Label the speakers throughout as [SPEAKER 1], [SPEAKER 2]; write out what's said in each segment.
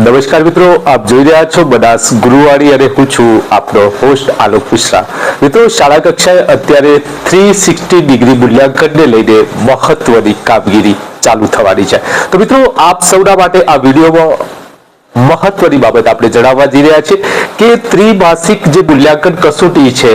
[SPEAKER 1] નમસ્કાર મિત્રો, આપ જોઈ રહ્યા છો બનાસ ગુરુવાણી અને હું છું આપનો હોસ્ટ આલોક મિશ્રા. મિત્રો, શાળા કક્ષાએ અત્યારે થ્રી સિક્સટી ડિગ્રી મૂલ્યાંકનને લઈને મહત્વની કામગીરી ચાલુ થવાની છે. તો મિત્રો, આપ સૌના માટે આ વિડીયોમાં મહત્વની બાબત આપણે જણાવવા જઈ રહ્યા છીએ કે ત્રિમાસિક જે મૂલ્યાંકન કસોટી છે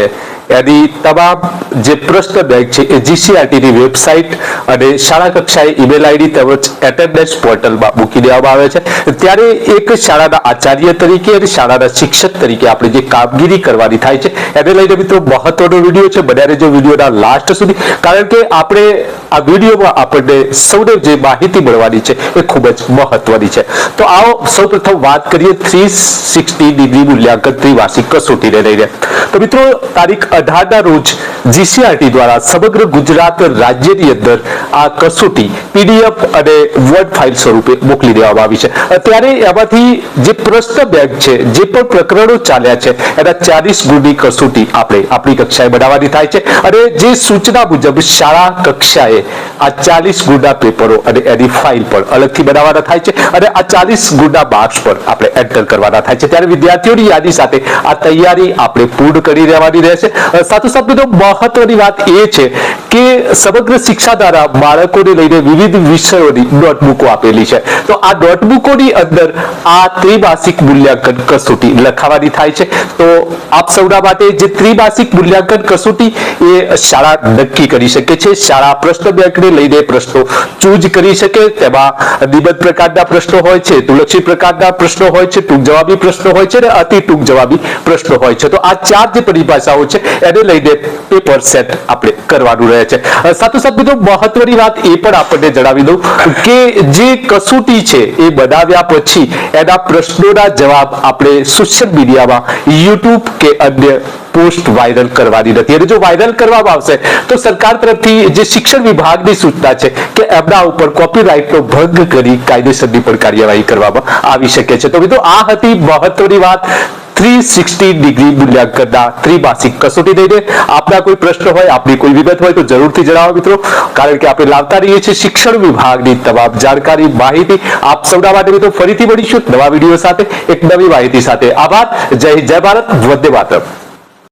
[SPEAKER 1] એની તમામ જે પ્રશ્ન બેંક છે એ જીસીઆરટીની વેબસાઇટ અને શાળા કક્ષાએ ઈમેલ આઈડી તેમજ એટેન્ડન્સ પોર્ટલમાં મૂકી દેવામાં આવે છે. ત્યારે એક શાળાના આચાર્ય તરીકે અને શાળાના શિક્ષક તરીકે આપણે જે કામગીરી કરવાની થાય છે, એને લઈને મિત્રો મહત્વનો વીડિયો છે. બન્યા જો વિડીયોના લાસ્ટ સુધી, કારણ કે આપણે આ વિડીયોમાં આપણને સૌને જે માહિતી મળવાની છે એ ખૂબ જ મહત્વની છે. તો આવો સૌપ્રથમ વાત કરીએ થ્રી સિક્સટી ડિગ્રી મૂલ્યાંકન ત્રિવાર્ષિક કસોટીને લઈને. તો મિત્રો, તારીખ અઢારના રોજ જીસીઆરટી દ્વારા સમગ્ર ગુજરાત રાજ્યની અંદર આ કસોટી પીડીએફ અને વર્ડ ફાઇલ સ્વરૂપે મોકલી દેવામાં આવી છે. અત્યારે એમાંથી જે પ્રશ્ન બેંક છે જે પણ પ્રકરણો ચાલ્યા છે એના ચાલીસ ગુણની કસોટી આપણે આપણી કક્ષાએ બનાવવાની થાય છે. અને જે સૂચના મુજબ શાળા કક્ષાએ આ ચાલીસ ગુણના પેપરો અને એની ફાઇલ પણ અલગથી બનાવવાના થાય છે અને આ ચાલીસ ગુણના માર્ક્સ પણ આપણે એન્ટર કરવાના થાય છે. ત્યારે વિદ્યાર્થીઓની યાદી સાથે આ તૈયારી આપણે પૂર્ણ કરી રહેવાની રહેશે. અ, સાથોસાથ મિત્રો મહત્વની વાત એ છે કે સમગ્ર શિક્ષા દ્વારા બાળકોને લઈને વિવિધ વિષયોની નોટબુકો આપેલી છે. તો આ નોટબુકોની અંદર આ ત્રિમાસિક મૂલ્યાંકન કસોટી લખાવાની થાય છે. તો આપ સૌના માટે જે ત્રિમાસિક મૂલ્યાંકન કસોટી એ શાળા નક્કી કરી શકે છે. શાળા પ્રશ્ન બેંકને લઈને પ્રશ્નો ચૂઝ કરી શકે. તેમાં નિબંધ પ્રકારના પ્રશ્નો હોય છે તુલક્ષી પ્રકારના પ્રશ્નો હોય છે, ટૂંક જવાબી પ્રશ્નો હોય છે અને અતિ ટૂંક જવાબી પ્રશ્નો હોય છે. તો આ ચાર જે પરિભાષાઓ છે, એને લઈને પેપર સેટ આપણે કરવાનું રહે છે. અ, સાથોસાથ મિત્રો મહત્વની વાત એ પણ આપણને જણાવી દઉં કે જે કસોટી છે એ બનાવ્યા પછી એના પ્રશ્નોના જવાબ આપણે સોશિયલ મીડિયામાં યુટ્યુબ કે અન્ય પોસ્ટ વાયરલ કરવાની નથી. અને જો વાયરલ કરવામાં આવશે તો સરકાર તરફથી જે શિક્ષણ વિભાગની સૂચના છે કે એમના ઉપર કોપીરાઇટનો ભંગ કરી કાયદેસરની પણ કાર્યવાહી કરવામાં આવી શકે છે. તો મિત્રો આ હતી મહત્વની વાત. થ્રી સિક્સટી ડિગ્રી મૂલ્યાંકનના ત્રિમાસિક કસોટી દઈને આપના કોઈ પ્રશ્ન હોય, આપની કોઈ વિગત હોય તો જરૂરથી જણાવો મિત્રો. કારણ કે આપણે લાવતા રહીએ છીએ શિક્ષણ વિભાગની તમામ જાણકારી, માહિતી. આપ સૌના માટે મિત્રો ફરીથી મળીશું નવા વીડિયો સાથે. એક નવી માહિતી સાથે. આભાર. જય જય ભારત. વંદે માતરમ.